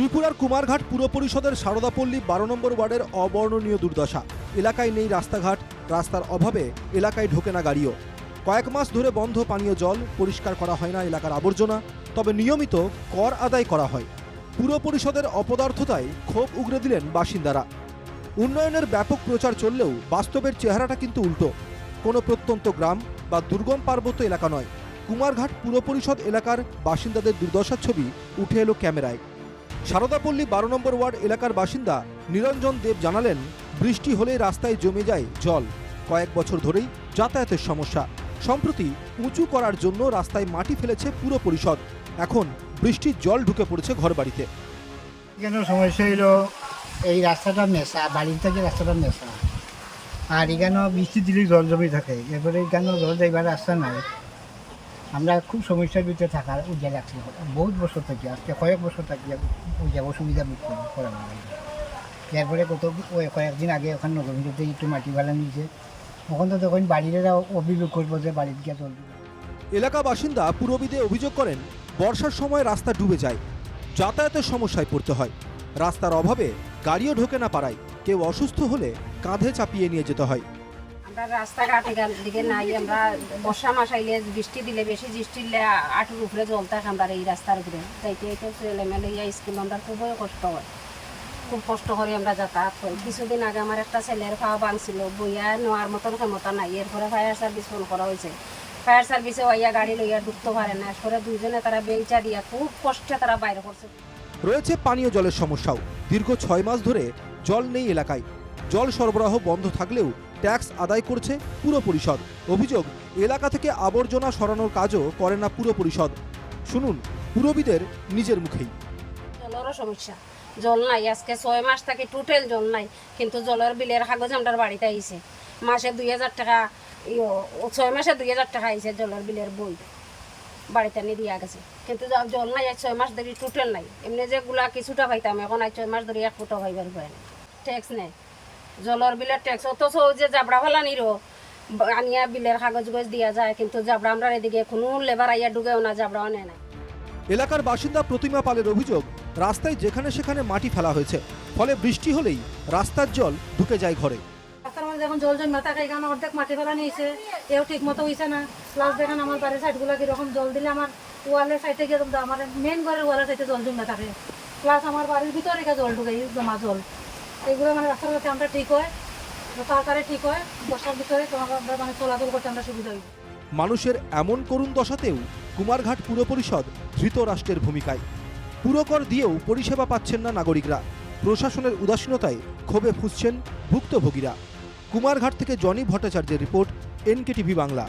ত্রিপুরার কুমারঘাট পুর পরিষদের সারদাপল্লী বারো নম্বর ওয়ার্ডের অবর্ণনীয় দুর্দশা। এলাকায় নেই রাস্তাঘাট, রাস্তার অভাবে এলাকায় ঢোকে না গাড়িও। কয়েক মাস ধরে বন্ধ পানীয় জল, পরিষ্কার করা হয় না এলাকার আবর্জনা, তবে নিয়মিত কর আদায় করা হয়। পুর পরিষদের অপদার্থতায় ক্ষোভ উগরে দিলেন বাসিন্দারা। উন্নয়নের ব্যাপক প্রচার চললেও বাস্তবের চেহারাটা কিন্তু উল্টো। কোনো প্রত্যন্ত গ্রাম বা দুর্গম পার্বত্য এলাকা নয়। কুমারঘাট পুর পরিষদ এলাকার বাসিন্দাদের দুর্দশার ছবি উঠে এলো ক্যামেরায়। সারদাপল্লী বারো নম্বর ওয়ার্ড এলাকার বাসিন্দা নিরঞ্জন দেব জানালেন, বৃষ্টি হলেই রাস্তায় জমে যায় জল। কয়েক বছর ধরেই যাতায়াতের সমস্যা। সম্প্রতি উঁচু করার জন্য রাস্তায় মাটি ফেলেছে পুরো পরিষদ। এখন বৃষ্টির জল ঢুকে পড়েছে ঘরবাড়িতে। কেন সমস্যা হইল? এই রাস্তাটা মেশা বাড়ির থেকে রাস্তাটা মেশা আর এখানেও বৃষ্টি দিলে জল জমে থাকে। এরপরে এখানেও জল যাইবার রাস্তা নাই। আমরা খুব সমস্যার ভিতরে থাকার উজ্জ্বল লাগছে বহুত বছর থাকি, আজকে কয়েক বছর থাকি উজ্জ্বল অসুবিধা করা এরপরে কত কয়েকদিন আগে ওখানে নগরীতে একটু মাটি ফেলা নিয়েছে। ওখান তো তখন বাড়িরা অভিযোগ করব যে বাড়ির গিয়ে চলবে এলাকা বাসিন্দা পুরবিদে অভিযোগ করেন, বর্ষার সময় রাস্তা ডুবে যায়, যাতায়াতের সমস্যায় পড়তে হয়। রাস্তার অভাবে গাড়িও ঢোকে না পারায় কেউ অসুস্থ হলে কাঁধে চাপিয়ে নিয়ে যেতে হয়। আমরা রাস্তাঘাট দিকে নাই, আমরা বর্ষা মাস আইলে বৃষ্টি দিলে বেশি বৃষ্টি দিলে আটুর উপরে জল থাকে আমরা এই রাস্তার উপরে। যাইতে যাইতে ছেলে মেলে ইয়া স্কুল আমরা খুবই কষ্ট হয়। খুব কষ্ট করে আমরা যাতায়াত করি। কিছুদিন আগে আমার একটা ছেলের খাওয়া ভাঙছিল, বইয়া নেওয়ার মতন ক্ষমতা নাই। এরপরে ফায়ার সার্ভিস ফোন করা হয়েছে। ফায়ার সার্ভিসে ওইয়া গাড়ি লইয়া ঢুকতে পারে না। এরপরে দুইজনে তারা বেলচা দিয়া খুব কষ্টে তারা বাইরে করছে। রয়েছে পানীয় জলের সমস্যাও। দীর্ঘ ছয় মাস ধরে জল নেই এলাকায়। জল সরবরাহ বন্ধ থাকলেও ট্যাক্স আদায় করছে পুর পরিষদ। অভিযোগ, এলাকা থেকে আবর্জনা সরানোর কাজও করে না পুর পরিষদ। শুনুন, পুরবিদের নিজের মুখেই। জলেরও সমস্যা। জল নাই, আজকে ছয় মাস থেকে টোটাল জল নাই, কিন্তু জলের বিলের কাগজ আমার বাড়িতে আইছে। মাসে দুই হাজার টাকা ছয় মাসে দুই হাজার টাকা আইছে জলের বিলের বই। বাড়িতে নিয়ে দিয়া গেছে। কিন্তু জল নাই, আজ ছয় মাস ধরে টোটাল নাই। এমনি যেগুলা কিছুটা পাইতাম, এখন আজ ছয় মাস ধরে এক ফুটো পাইবার পারে ট্যাক্স নেই। জলের বিলের ট্যাক্স অথচ যে জাবড়া ফেলা নিরো আনিয়া বিলের কাগজ গজ দিয়া যায় কিন্তু জাবড়া আমরা এদিকে কোনো লেবার আইয়া ঢুকেও না জাবড়াও নেয় না। এলাকার বাসিন্দা প্রতিমা পালের অভিযোগ রাস্তায় যেখানে সেখানে মাটি ফেলা হয়েছে ফলে বৃষ্টি হলেই রাস্তার জল ঢুকে যায় ঘরে। রাস্তার মধ্যে যখন জল জমে থাকে এখানে অর্ধেক মাটি ফেলা নিয়েছে। এও ঠিক মতো হয়েছে না। প্লাস দেখেন আমার বাড়ির সাইডগুলো কীরকম জল দিলে আমার ওয়ালের সাইডে গিয়ে আমার মেন ঘরের ওয়ালের সাইডে জল জমে থাকে প্লাস আমার বাড়ির ভিতরে জল ঢুকে জমা জল। এগুলো মানে রাস্তার কাছে আমরা ঠিক হয় তাড়াতাড়ি ঠিক হয়, বর্ষার ভিতরে আমরা মানে চলাচল করতে আমরা সুবিধা হইব মানুষের এমন করুণ দশাতেও কুমারঘাট পুর পরিষদ ধৃত রাষ্ট্রের ভূমিকায়। পুরকর দিয়েও পরিষেবা পাচ্ছেন না নাগরিকরা। প্রশাসনের উদাসীনতায় ক্ষোভে ফুসছেন ভুক্তভোগীরা। কুমারঘাট থেকে জনি ভট্টাচার্যের রিপোর্ট, এনকেটিভি বাংলা।